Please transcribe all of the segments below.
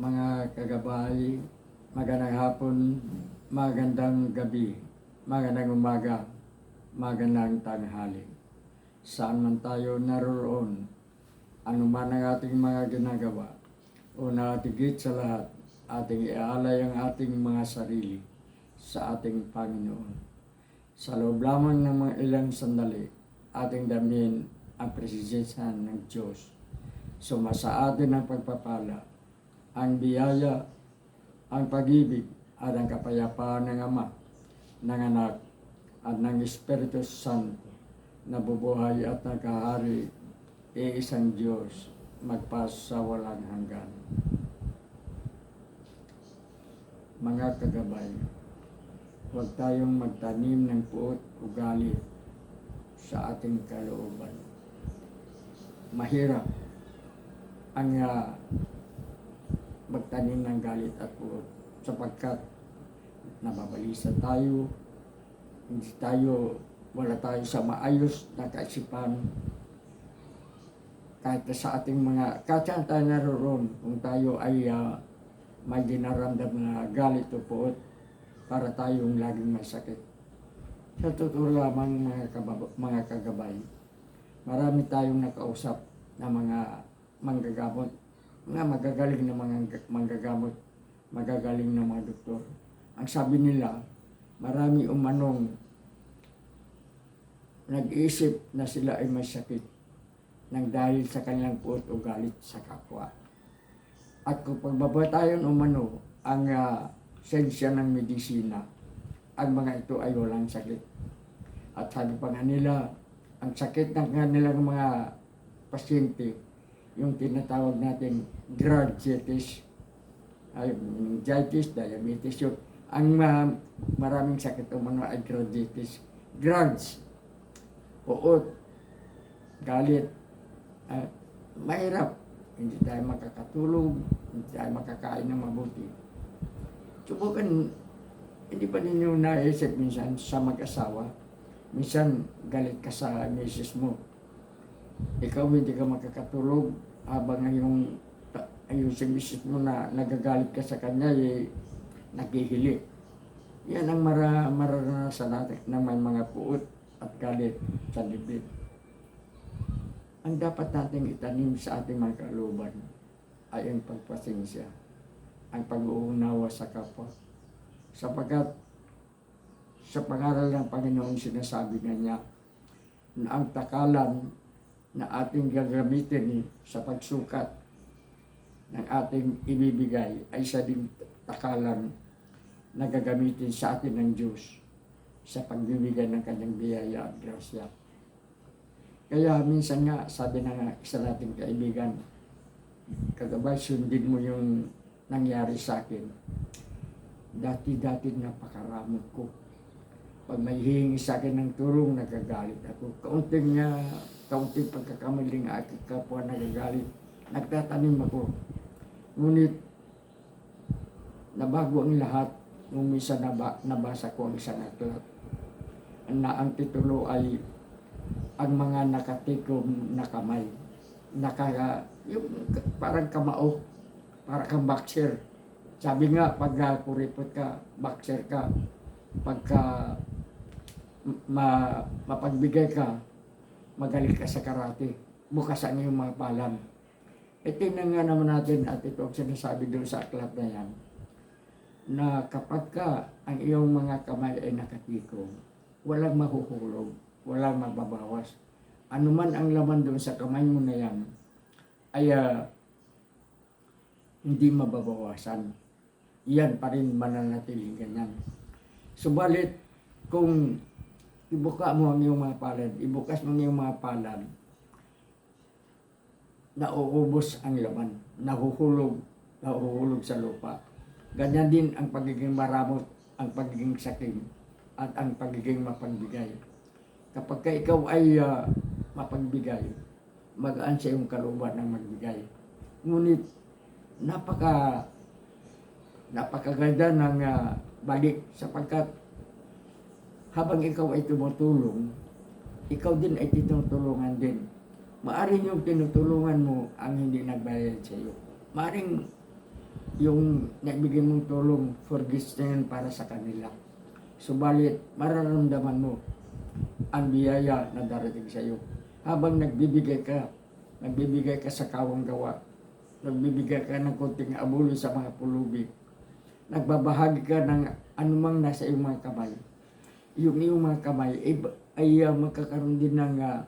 mga kagabay, magandang hapon, magandang gabi, magandang umaga, magandang tanghali. Saan man tayo naroon, ano man ang ating mga ginagawa, una at higit sa lahat, ating ialay ang ating mga sarili sa ating Panginoon. Sa loob lamang ng mga ilang sandali, ating damin ang presensya ng Diyos. Sumasa atin ang pagpapala, ang biyaya, ang pag-ibig, at ang kapayapaan ng Ama, ng Anak, at ng Espiritu Santo na bubuhay at nagkahari iisang Diyos magpas sa walang hanggan. Mga kagabay, huwag tayong magtanim ng puot o galit sa ating kalooban. Mahirap ang ah, magtanim ng galit at puot sapagkat nababalisa tayo, hindi tayo, wala tayo sa maayos na kaisipan. Kahit sa ating mga, kahit saan tayo naroon, kung tayo ay ah, may dinaramdam na galit o puot, para tayong laging may sakit. Sa totoo lamang mga, kabab- mga kagabay, marami tayong nakausap na mga manggagamot, mga magagaling na mga manggagamot, magagaling na mga doktor. Ang sabi nila, marami umanong nag-isip na sila ay may sakit nang dahil sa kanilang puot o galit sa kapwa. At kung pagbabatayan umano ang uh, sensya ng medisina, ang mga ito ay walang sakit. At sabi pa nga nila, ang sakit ng kanilang mga pasyente, yung tinatawag natin graditis, ay meningitis, diabetes, yun. Ang uh, maraming sakit umano ay graditis. Grads, puot, galit, ah, mahirap. Hindi tayo makakatulog, hindi tayo makakain ng mabuti. Subukan, hindi pa ninyo naisip minsan sa mag-asawa. Minsan galit ka sa misis mo. Ikaw hindi ka makakatulog habang yung ayun si misis mo na nagagalit ka sa kanya, eh, naghihili. Yan ang mara, mararanasan natin na may mga puot at galit sa dibdib ang dapat nating itanim sa ating mga kalooban ay ang pagpasensya, ang pag-uunawa sa kapwa. Sapagkat sa pangaral ng Panginoon sinasabi na niya na ang takalan na ating gagamitin sa pagsukat ng ating ibibigay ay sa ding takalan na gagamitin sa atin ng Diyos sa pagbibigay ng kanyang biyaya at grasya. Kaya minsan nga, sabi na nga isa nating kaibigan, kagabay, sundin mo yung nangyari sa akin. Dati-dati napakaramot ko. Pag may hihingi sa akin ng tulong, nagagalit ako. Kaunting nga, kaunting pagkakamaling aking kapwa nagagalit. Nagtatanim ako. Ngunit, nabago ang lahat nung minsan naba, nabasa ko ang isang aklat na ang titulo ay ang mga nakatikom na kamay. Naka, yung parang kamao, parang kang boxer. Sabi nga, pag kuripot ka, boxer ka. Pagka ma, mapagbigay ka, magaling ka sa karate. Bukas ang iyong mga palan. E tingnan nga naman natin at ito ang sinasabi doon sa aklat na yan na kapag ka ang iyong mga kamay ay nakatikom, walang mahuhulog walang mababawas. Ano man ang laman doon sa kamay mo na yan, ay uh, hindi mababawasan. Yan pa rin mananatiling ganyan. Subalit, kung ibuka mo ang iyong mga palad, ibukas mo ang iyong mga palad, nauubos ang laman, nahuhulog, nahuhulog sa lupa. Ganyan din ang pagiging maramot, ang pagiging sakim, at ang pagiging mapagbigay. Kapag ka ikaw ay uh, mapagbigay, magaan sa iyong kalooban ng magbigay. Ngunit napaka napakaganda ng uh, balik sapagkat habang ikaw ay tumutulong, ikaw din ay tinutulungan din. Maaring yung tinutulungan mo ang hindi nagbayad sa iyo. Maaring yung naibigay mong tulong for na yun para sa kanila. Subalit, mararamdaman mo ang biyaya na darating sa iyo. Habang nagbibigay ka, nagbibigay ka sa kawang gawa, nagbibigay ka ng konting abulo sa mga pulubi, nagbabahagi ka ng anumang nasa iyong mga kamay. Yung iyong mga kamay ay, ay uh, magkakaroon din ng uh,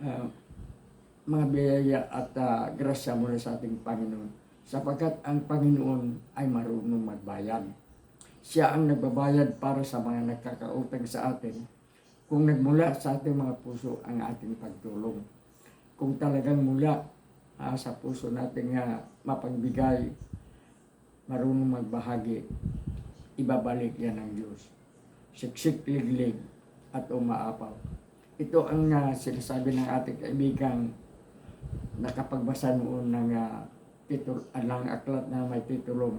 uh, mga biyaya at uh, grasya mula sa ating Panginoon. Sapagkat ang Panginoon ay marunong magbayad. Siya ang nagbabayad para sa mga nagkakautang sa atin kung nagmula sa ating mga puso ang ating pagtulong. Kung talagang mula ah, sa puso natin nga mapagbigay, marunong magbahagi, ibabalik yan ng Diyos. Siksik, liglig, at umaapaw. Ito ang uh, sinasabi ng ating kaibigang nakapagbasa noon ng uh, titul ng aklat na may titulong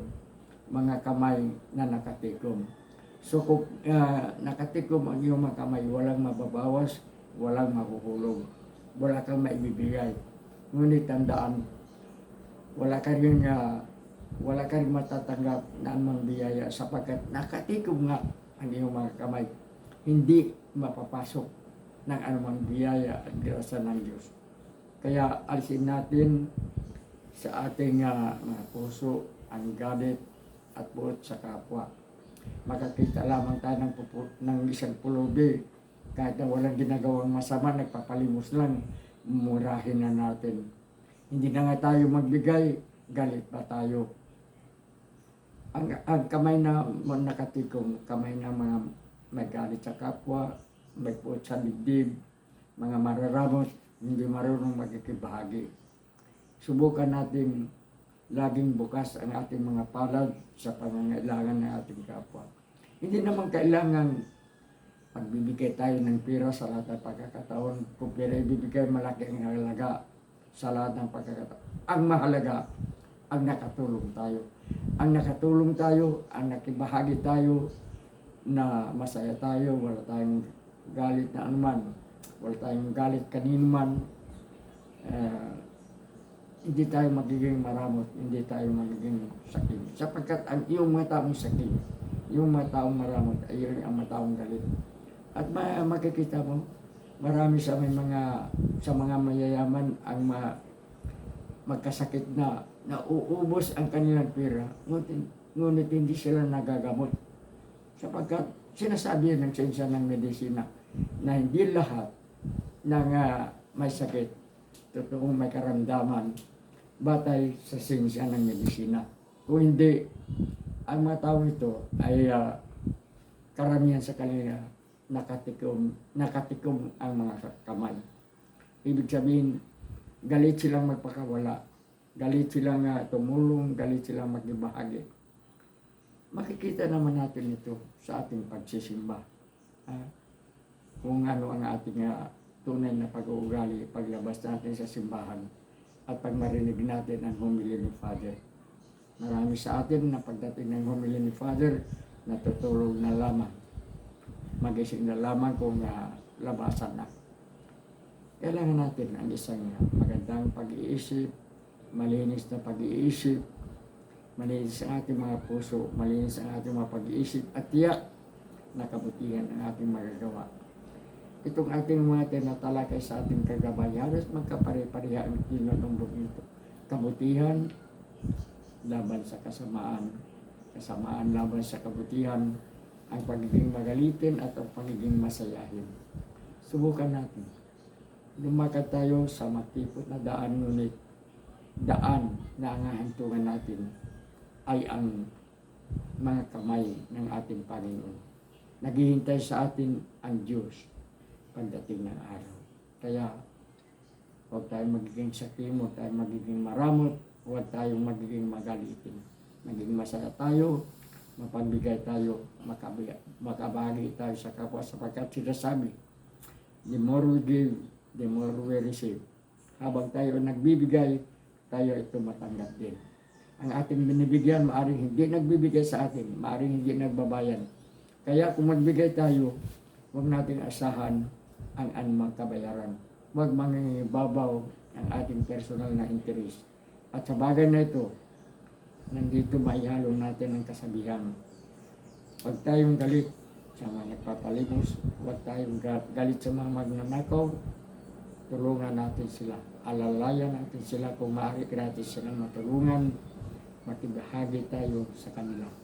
mga kamay na nakatikom. So kung uh, nakatikom ang iyong mga kamay, walang mababawas, walang mahuhulog, wala kang maibibigay. Ngunit tandaan, wala ka rin, uh, wala ka rin matatanggap na anumang biyaya sapagkat nakatikom nga ang iyong mga kamay. Hindi mapapasok ng anumang biyaya at grasa ng Diyos. Kaya alisin natin sa ating uh, mga puso ang galit at buot sa kapwa. Makakita lamang tayo ng, ng isang pulubi kahit na walang ginagawang masama, nagpapalimos lang, murahin na natin. Hindi na nga tayo magbigay, galit pa tayo. Ang, ang kamay na mo- nakatikong, kamay na mga may galit sa kapwa, may puot sa dibdib, mga mararamot, hindi marunong magkikibahagi. Subukan natin laging bukas ang ating mga palad sa pangangailangan ng ating kapwa. Hindi naman kailangan magbibigay tayo ng pera sa lahat ng pagkakataon. Kung pera ibibigay, malaki ang halaga sa lahat ng pagkakataon. Ang mahalaga, ang nakatulong tayo. Ang nakatulong tayo, ang nakibahagi tayo, na masaya tayo, wala tayong galit na anuman, wala tayong galit kanino man, eh, hindi tayo magiging maramot, hindi tayo magiging sakim. Sapagkat ang iyong mga taong sakim, yung mga taong maramot, ay yun ang mga taong galit. At ma- makikita mo, marami sa mga sa mga mayayaman ang ma, magkasakit na nauubos ang kanilang pera, ngunit, ngunit hindi sila nagagamot. Sapagkat sinasabi ng sensya ng medisina na hindi lahat ng ah, may sakit, totoong may karamdaman, batay sa sensya ng medisina. Kung hindi, ang mga tao ito ay ah, karamihan sa kanila nakatikom, nakatikom ang mga kamay. Ibig sabihin, galit silang magpakawala, galit silang ah, tumulong, galit silang magibahagi. Makikita naman natin ito sa ating pagsisimba. Ah, kung ano ang ating ah, tunay na pag-uugali paglabas natin sa simbahan at pag marinig natin ang homily ni Father. Marami sa atin na pagdating ng homily ni Father, natutulog na lamang. Magising na lamang kung uh, labasan na. Kailangan natin ang isang magandang pag-iisip, malinis na pag-iisip, malinis ang ating mga puso, malinis ang ating mga pag-iisip at tiyak na kabutihan ang ating magagawa itong ating mga tinatalakay sa ating kagabay, halos magkapare-pareha ang tinutumbok nito. Kabutihan, laban sa kasamaan. Kasamaan laban sa kabutihan, ang pagiging magalitin at ang pagiging masayahin. Subukan natin. Lumakad tayo sa matipot na daan, ngunit daan na ang hahantungan natin ay ang mga kamay ng ating Panginoon. Naghihintay sa atin ang Diyos pagdating ng araw. Kaya, huwag tayong magiging sakim, huwag tayong magiging maramot, huwag tayong magiging magalitin. Maging masaya tayo, mapagbigay tayo, makabigay, makabagi tayo sa kapwa sapagkat sinasabi, the more we give, the more we receive. Habang tayo nagbibigay, tayo ito matanggap din. Ang ating binibigyan, maaring hindi nagbibigay sa atin, maaring hindi nagbabayan. Kaya kung magbigay tayo, huwag natin asahan ang anumang kabayaran. Huwag mangingibabaw ang ating personal na interes. At sa bagay na ito, nandito maihalo natin ang kasabihan. Huwag tayong galit sa mga nagpapalimos, huwag tayong ga- galit sa mga magnanakaw, tulungan natin sila. Alalayan natin sila kung maaari gratis silang matulungan, makibahagi tayo sa kanila.